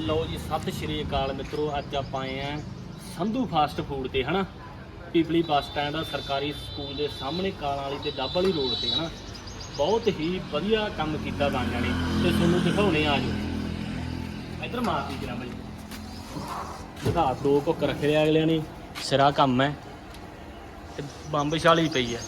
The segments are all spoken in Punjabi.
ਲਓ ਜੀ, ਸਤਿ ਸ਼੍ਰੀ ਅਕਾਲ ਮਿੱਤਰੋ, ਅੱਜ ਆਪਾਂ ਆਏ ਆ ਸੰਧੂ ਫਾਸਟ ਫੂਡ ਤੇ, ਹਨਾ? ਪੀਪਲੀ ਬੱਸ ਸਟੈਂਡ ਆ, ਸਰਕਾਰੀ ਸਕੂਲ ਦੇ ਸਾਹਮਣੇ ਕਾਲਾਂ ਵਾਲੀ ਤੇ ਡੱਬ ਵਾਲੀ ਰੋਡ ਤੇ, ਹਨਾ? ਬਹੁਤ ਹੀ ਵਧੀਆ ਕੰਮ ਕੀਤਾ ਬਾਂਗਾਂ ਨੇ, ਤੇ ਤੁਹਾਨੂੰ ਦਿਖਾਉਣੇ ਆ ਜੋ ਇੱਧਰ ਮਾਰਦੀ ਜਰਾ ਬਾਈ। ਦਿਖਾ ਦੋ ਕੁੱਕ ਰੱਖੇ ਆ ਅਗਲਿਆਂ ਨੇ, ਸਿਰਾ ਕੰਮ ਹੈ। ਤੇ ਬੰਬ ਛਾਲੀ ਪਈ ਹੈ।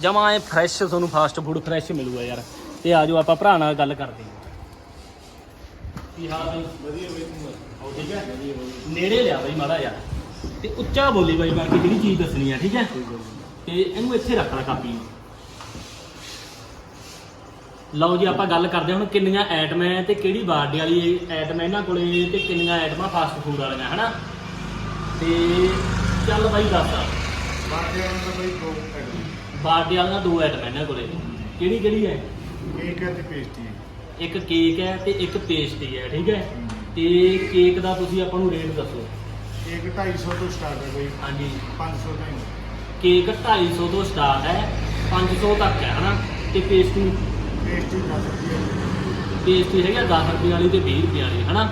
ਜਮਾ ਐ ਫਰੈਸ਼ ਤੁਹਾਨੂੰ ਫਾਸਟ ਫੂਡ ਫਰੈਸ਼ ਮਿਲੂਗਾ ਯਾਰ। ਤੇ ਆਜੋ ਆਪਾਂ ਭਰਾ ਨਾਲ ਗੱਲ ਕਰਦੇ ਹਾਂ। ਕੀ ਹਾਲ ਹੈ ਵਧੀਆ ਬਈ ਤੂੰ ਹੋ ਠੀਕ ਹੈ? ਨੇੜੇ ਲਿਆ ਬਈ ਮਾੜਾ ਯਾਰ ਤੇ ਉੱਚਾ ਬੋਲੀ ਬਾਈ ਬਾਕੀ ਜਿਹੜੀ ਚੀਜ਼ ਦੱਸਣੀ ਆ ਠੀਕ ਹੈ? ਤੇ ਇਹਨੂੰ ਇੱਥੇ ਰੱਖ ਲੈ ਕਾਪੀ। ਨੂੰ ਲਓ ਜੀ ਆਪਾਂ ਗੱਲ ਕਰਦੇ ਹਾਂ ਹੁਣ ਕਿੰਨੀਆਂ ਐਟਮਾਂ ਹੈ ਤੇ ਕਿਹੜੀ ਬਾਰਡੇ ਵਾਲੀ ਐਟਮ ਇਹਨਾਂ ਕੋਲੇ ਤੇ ਕਿੰਨੀਆਂ ਐਟਮਾਂ ਫਾਸਟ ਫੂਡ ਵਾਲੀਆਂ ਹਨਾ? ਤੇ ਚੱਲ ਬਾਈ ਦੱਸ। ਦਾ ਬਈ ਦੋ ਐਡਮ ਬਾਰਡੇ ਵਾਲੀਆਂ ਦੋ ਐਟਮ ਇਹਨਾਂ ਕੋਲੇ ਕਿਹੜੀ ਕਿਹੜੀ ਹੈ? ਕੇਕ ਤੇ ਪੇਸਟੀ ਹੈ ਇੱਕ ਕੇਕ ਹੈ ਤੇ ਇੱਕ ਪੇਸਟਰੀ ਹੈ ਠੀਕ ਹੈ? ਤੇ ਕੇਕ ਦਾ ਤੁਸੀਂ ਆਪਾਂ ਨੂੰ ਰੇਟ ਦੱਸੋ। ਕੇਕ 250 ਤੋਂ ਸਟਾਰਟ ਹੈ ਬਈ। ਹਾਂਜੀ। 500 ਤਾਈਂ ਕੇਕ 250 ਤੋਂ ਸਟਾਰਟ ਹੈ 500 ਤੱਕ ਹੈ ਹਨਾ? ਤੇ ਪੇਸਟਰੀ ਪੇਸਟੀ 10 ਰੁਪਏ ਪੇਸਟਰੀ ਹੈਗਾ 10 ਰੁਪਏ ਵਾਲੀ ਤੇ 20 ਰੁਪਏ ਵਾਲੀ ਹਨਾ?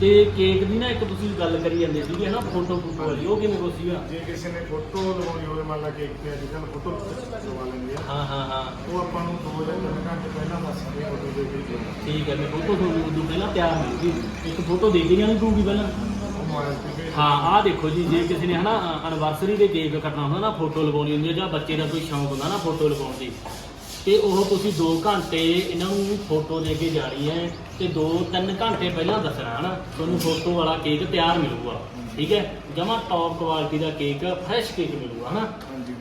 ਤੇ ਕੇਕ ਦੀ ਨਾ ਇੱਕ ਤੁਸੀਂ ਗੱਲ ਕਰੀ ਜਾਂਦੇ ਸੀਗੇ ਹਨਾ ਫੋਟੋ ਫੋਟੋ ਵਾਲੀ ਉਹ ਕਿਵੇਂ ਕੋ ਸੀਗਾ ਜੇ ਕਿਸੇ ਨੇ ਫੋਟੋ ਲਗਾਉਣੀ ਹੋਵੇ ਮੰਨ ਲਾ ਕੇਕ ਤੇ ਅੱਜ ਫੋਟੋ ਲਗਵਾ ਲੈਂਦੇ ਆ। ਹਾਂ ਹਾਂ ਹਾਂ। ਉਹ ਆਪਾਂ ਨੂੰ 2 ਜਾਂ 3 ਘੰਟੇ ਪਹਿਲਾਂ ਦੱਸਦੇ ਫੋਟੋ ਦੇ ਕੇ। ਠੀਕ ਹੈ ਮੈਂ ਫੋਟੋ ਤੁਹਾਨੂੰ ਉਦੋਂ ਪਹਿਲਾਂ ਤਿਆਰ ਮਿਲੂਗੀ ਇੱਕ ਫੋਟੋ ਦੇ ਕੇ ਜਾਣੀ ਪਊਗੀ ਪਹਿਲਾਂ? ਹਾਂ ਆਹ ਦੇਖੋ ਜੀ ਜੇ ਕਿਸੇ ਨੇ ਹਨਾ ਐਨਵਰਸਰੀ ਦੇ ਕੇਕ ਕੱਟਣਾ ਹੁੰਦਾ ਨਾ ਫੋਟੋ ਲਗਾਉਣੀ ਹੁੰਦੀ ਹੈ ਜਾਂ ਬੱਚੇ ਦਾ ਕੋਈ ਸ਼ੌਂਕ ਹੁੰਦਾ ਨਾ ਫੋਟੋ ਲਗਾਉਣ ਦੀ। ਤੇ ਉਹ ਤੁਸੀਂ 2 ਘੰਟੇ ਇਹਨਾਂ ਨੂੰ ਫੋਟੋ ਦੇ ਕੇ ਜਾਣੀ ਹੈ ਤੇ 2-3 ਘੰਟੇ ਪਹਿਲਾਂ ਦੱਸਣਾ ਹਨਾ ਤੁਹਾਨੂੰ ਫੋਟੋ ਵਾਲਾ ਕੇਕ ਤਿਆਰ ਮਿਲੂਗਾ ਠੀਕ ਹੈ? ਜਮਾ ਟੌਪ ਕੁਆਲਿਟੀ ਦਾ ਕੇਕ ਫਰੈਸ਼ ਕੇਕ ਮਿਲੂਗਾ ਹਨਾ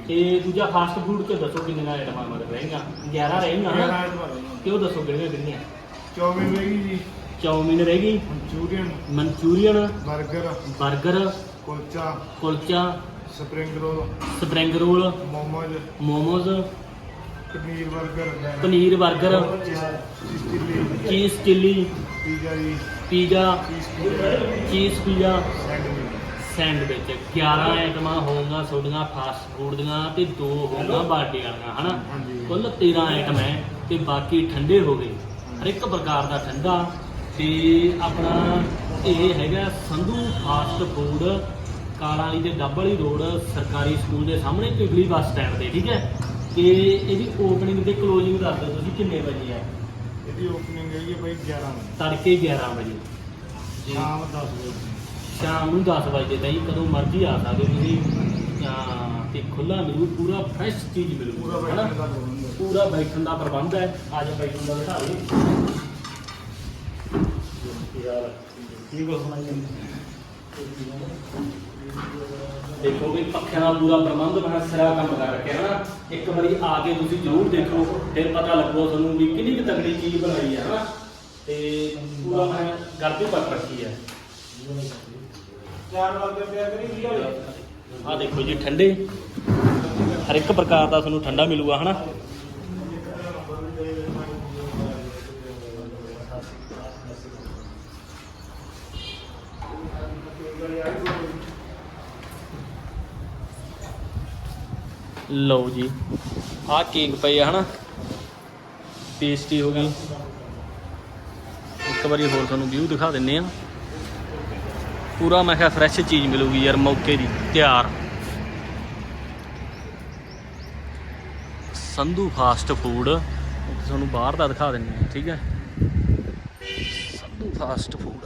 ਤੇ ਦੂਜਾ ਫਾਸਟ ਫੂਡ ਚ ਦੱਸੋ ਕਿੰਨੀਆਂ ਆਈਟਮਾਂ ਮਤਲਬ ਰਹੇਗਾ? 11 ਰਹੇਗਾ ਹਨਾ ਤੇ ਉਹ ਦੱਸੋ ਕਿਹੜੀਆਂ ਕਿਹੜੀਆਂ ਚੌਮਿਨ ਰਹੇਗੀ ਜੀ। ਚੌਮਿਨ ਰਹੇਗੀ Manchurian. Manchurian 버ਗਰ 버ਗਰ kulcha. Kulcha spring roll. Spring roll momos. Momos paneer 버ਗਰ paneer 버ਗਰ chilli ਚੀਜ਼ ਚਿੱਲੀ ਪੀਜ਼ਾ ਜੀ। ਪੀਜ਼ਾ। ਚੀਜ਼ ਪੀਜ਼ਾ। ਚੀਜ਼ ਪੀਜ਼ਾ। ਸੈਂਡਵਿਚ। ਸੈਂਡਵਿਚ। 11 ਆਈਟਮਾਂ ਹੋਣਗੀਆਂ ਤੁਹਾਡੀਆਂ ਫਾਸਟ ਫੂਡ ਦੀਆਂ ਤੇ ਦੋ ਹੋਣਗੀਆਂ ਬਰਥਡੇ ਵਾਲੀਆਂ ਹਨਾ? ਹਾਂਜੀ। ਕੁੱਲ 13 ਆਈਟਮ ਹੈ ਤੇ ਬਾਕੀ ਠੰਡੇ ਹੋ ਗਏ। ਹਰ ਇੱਕ ਪ੍ਰਕਾਰ ਦਾ ਠੰਡਾ। ਤੇ ਆਪਣਾ ਇਹ ਹੈਗਾ ਸੰਧੂ ਫਾਸਟ ਫੂਡ ਕਾਲਾਂ ਵਾਲੀ ਤੇ ਡੱਬ ਵਾਲੀ ਰੋਡ ਸਰਕਾਰੀ ਸਕੂਲ ਦੇ ਸਾਹਮਣੇ ਪਿਗਲੀ ਬੱਸ ਸਟੈਂਡ ਤੇ ਠੀਕ ਹੈ ਤੇ ਇਹਦੀ ਓਪਨਿੰਗ ਤੇ ਕਲੋਜ਼ਿੰਗ ਦੱਸ ਦਿਓ ਤੁਸੀਂ ਕਿੰਨੇ ਵਜੇ ਹੈ ਇਹਦੀ ਓਪਨਿੰਗ ਹੈਗੀ ਹੈ ਬਾਈ 11 ਵਜੇ। ਤੜਕੇ 11 ਵਜੇ। ਜੀ। ਸ਼ਾਮ 10 ਵਜੇ। ਸ਼ਾਮ ਨੂੰ 10 ਵਜੇ ਤਾਈਂ ਕਦੋਂ ਮਰਜ਼ੀ ਆ ਸਕਦੇ ਹੋ ਤੁਸੀਂ। ਤਾਂ ਤੇ ਖੁੱਲਾ ਮਿਲੂ ਪੂਰਾ ਫਰੈਸ਼ ਚੀਜ਼ ਮਿਲੂ। ਪੂਰਾ? ਬੈਠਣ ਦਾ ਪ੍ਰਬੰਧ ਹੈ। ਪੂਰਾ ਬੈਠਣ ਦਾ ਪ੍ਰਬੰਧ ਹੈ। ਆ ਜਾ ਬੈਠਣ ਦਾ ਬਿਠਾ ਲਓ ਕੀ ਕੁਝ ਸੁਣਾਈ ਦੇਖੋ ਵੀ ਪੱਖਿਆਂ ਦਾ ਪੂਰਾ ਪ੍ਰਬੰਧ ਬਣਾ ਸਿਰਾ ਕੰਮ ਕਰ ਰੱਖਿਆ ਨਾ ਇੱਕ ਵਾਰੀ ਆ ਕੇ ਤੁਸੀਂ ਜ਼ਰੂਰ ਦੇਖੋ ਫਿਰ ਪਤਾ ਲੱਗੋ ਤੁਹਾਨੂੰ ਵੀ ਕਿੰਨੀ ਕੁ ਤਗੜੀ ਚੀਜ਼ ਬਣਾਈ ਹੈ ਹਨਾ? ਤੇ ਪੂਰਾ ਮੈਂ ਗਰਦੀ ਪੱਕ ਰੱਖੀ ਹੈ। ਚਾਰ ਵਜੇ ਪਿਆ ਕਰੀ ਵੀਡੀਓ ਆ ਦੇਖੋ ਜੀ ਠੰਡੇ। ਹਰ ਇੱਕ ਪ੍ਰਕਾਰ ਦਾ ਤੁਹਾਨੂੰ ਠੰਡਾ ਮਿਲੂਗਾ ਹਨਾ? ਲਓ ਜੀ, ਆਹ ਕੇਕ ਪਏ ਆ ਹਨਾ। ਪੇਸਟੀ ਹੋ ਗਈ। ਇੱਕ ਵਾਰੀ ਹੋਰ ਤੁਹਾਨੂੰ ਵਿਊ ਦਿਖਾ ਦਿੰਨੇ ਆ। ਪੂਰਾ ਮੈਂ ਕਿਹਾ ਫਰੈਸ਼ ਚੀਜ਼ ਮਿਲੂਗੀ ਯਾਰ, ਮੌਕੇ ਦੀ, ਤਿਆਰ। ਸੰਧੂ ਫਾਸਟ ਫੂਡ ਤੁਹਾਨੂੰ ਬਾਹਰ ਦਾ ਦਿਖਾ ਦਿੰਨੇ ਆ, ਠੀਕ ਹੈ। Sandhu fast food